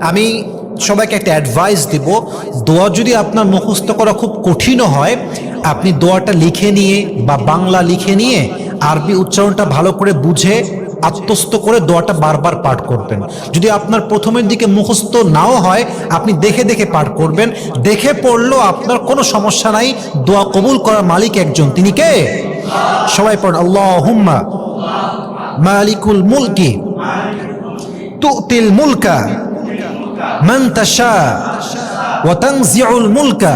আমি সবাইকে একটা অ্যাডভাইস দিব। দোয়া যদি আপনার মুখস্থ করা খুব কঠিনও হয়, আপনি দোয়াটা লিখে নিয়ে বা বাংলা লিখে নিয়ে আরবি উচ্চারণটা ভালো করে বুঝে আত্মস্থ করে দোয়াটা বারবার পাঠ করবেন। যদি আপনার প্রথমের দিকে মুখস্থ নাও হয়, আপনি দেখে দেখে পাঠ করবেন। দেখে পড়লেও আপনার কোনো সমস্যা নাই। দোয়া কবুল করার মালিক একজন। তিনি কে? সবাই পড়েন আল্লাহ হুম্মা মালিকুল মুলকি তুতিল মুলকা। মান তাশা ওয়া তানজিউল মুলকা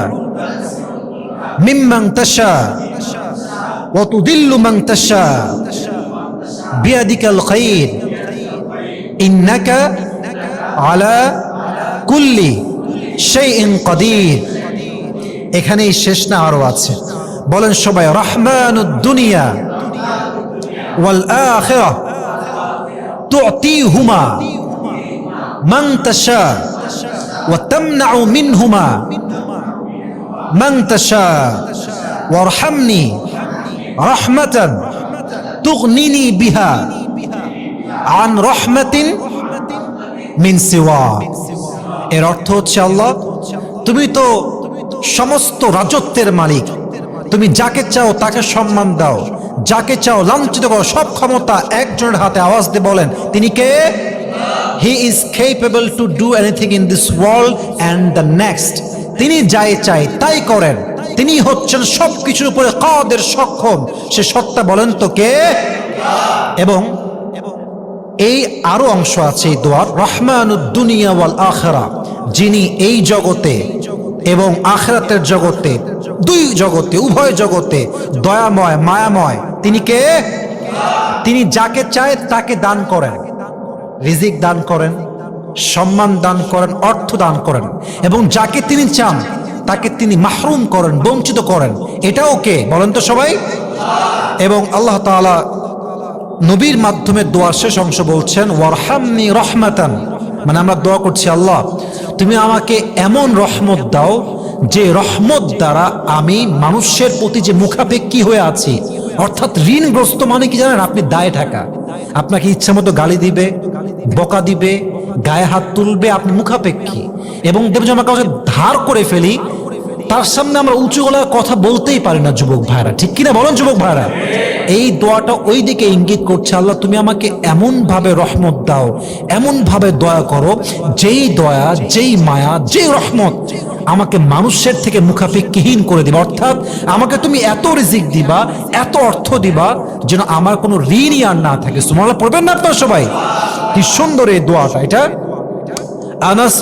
মিম্মান তাশা ওয়া তুদিল্লু মান তাশা বিয়াদিকাল খাইর ইন্নাকা আলা কুল্লি শাইইন কাদির। এখানেই শেষ না আরও আছে। বলেন সবাই, রহমানুদ দুনিয়া ওয়াল আখিরাহ তুতিহুমা। তাশা ওয়া তামনাউ মিনহুমা। মান তাশা ওয়ারহামনি রাহমাতান তুগনিনি বিহা। আন রহমাতিন মিন সিওয়া। এর অর্থ হচ্ছে আল্লাহ, তুমি তো সমস্ত রাজত্বের মালিক। তুমি যাকে চাও তাকে সম্মান দাও, যাকে চাও লাঞ্ছিত করো, সব ক্ষমতা একজনের হাতে আওয়াজ দিয়ে বলেন, তিনি কে? He is capable to do anything in this world and the next তিনি যাই চাই, তাই করেন। তিনি হচ্ছেন সব কিছুর উপরে কাদের সক্ষম? সে সত্তা বলেন তো কে? এবং এই আরও অংশ আছে এই দোয়ার। রহমানুদ্দুনিয়া ওয়াল আখরা। যিনি এই জগতে এবং আখরাতের জগতে, দুই জগতে, উভয় জগতে দয়াময়, মায়াময়। তিনি কে? তিনি যাকে চায় তাকে দান করেন। রিজিক দান করেন, সম্মান দান করেন, অর্থ দান করেন। এবং যাকে তিনি চান, তাকে তিনি মাহরুম করেন, বঞ্চিত করেন। এটাও কে? বলেন তো সবাই। এবং আল্লাহ তাআলা নবীর মাধ্যমে দোয়ার শেষ অংশ বলছেন, ওয়ারহামনি রহমাতান। মানে আমরা দোয়া করছি, আল্লাহ, তুমি আমাকে এমন রহমত দাও যে রহমত দ্বারা আমি মানুষের প্রতি যে মুখাপেক্ষী হয়ে আছি, অর্থাৎ ঋণগ্রস্ত মানে কি জানেন? আপনি দায়ে থাকা। আপনাকে ইচ্ছা মতো গালি দিবে বকা দিবে, গায়ে হাত তুলবে, আপনি মুখাপেক্ষী। এবং দেব যে আমরা কাউকে ধার করে ফেলি তার সামনে আমরা উঁচু গলার কথা বলতেই পারি না, যুবক ভাইরা। ঠিক কিনা বলেন, যুবক ভাইরা? এই দোয়াটা ওই দিকে ইঙ্গিত করছে, আল্লাহ তুমি আমাকে এমন ভাবে রহমত দাও এমন ভাবে দয়া করো, যেই দয়া, যেই মায়া, যেই রহমত আমাকে মানুষের থেকে মুখাপেক্ষিহীন করে দিবা। অর্থাৎ আমাকে তুমি এত রিজিক দিবা, এত অর্থ দিবা, যেন আমার কোনো ঋণই আর না থাকে। সুমাল্লাহ পড়বেন না আপনার সবাই? কি সুন্দর এই দোয়াটা, এটা। আনাস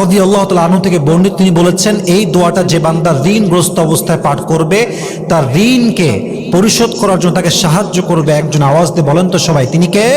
রদি আল্লাহ তাল আনু থেকে বর্ণিত, তিনি বলেছেন, এই দোয়াটা যে বান্দা ঋণগ্রস্ত অবস্থায় পাঠ করবে, তার ঋণকে পরিশোধ করার জন্য তাকে সাহায্য করবে। একজন আওয়াজ দিয়ে বলেন তো সবাই, তিনি কে?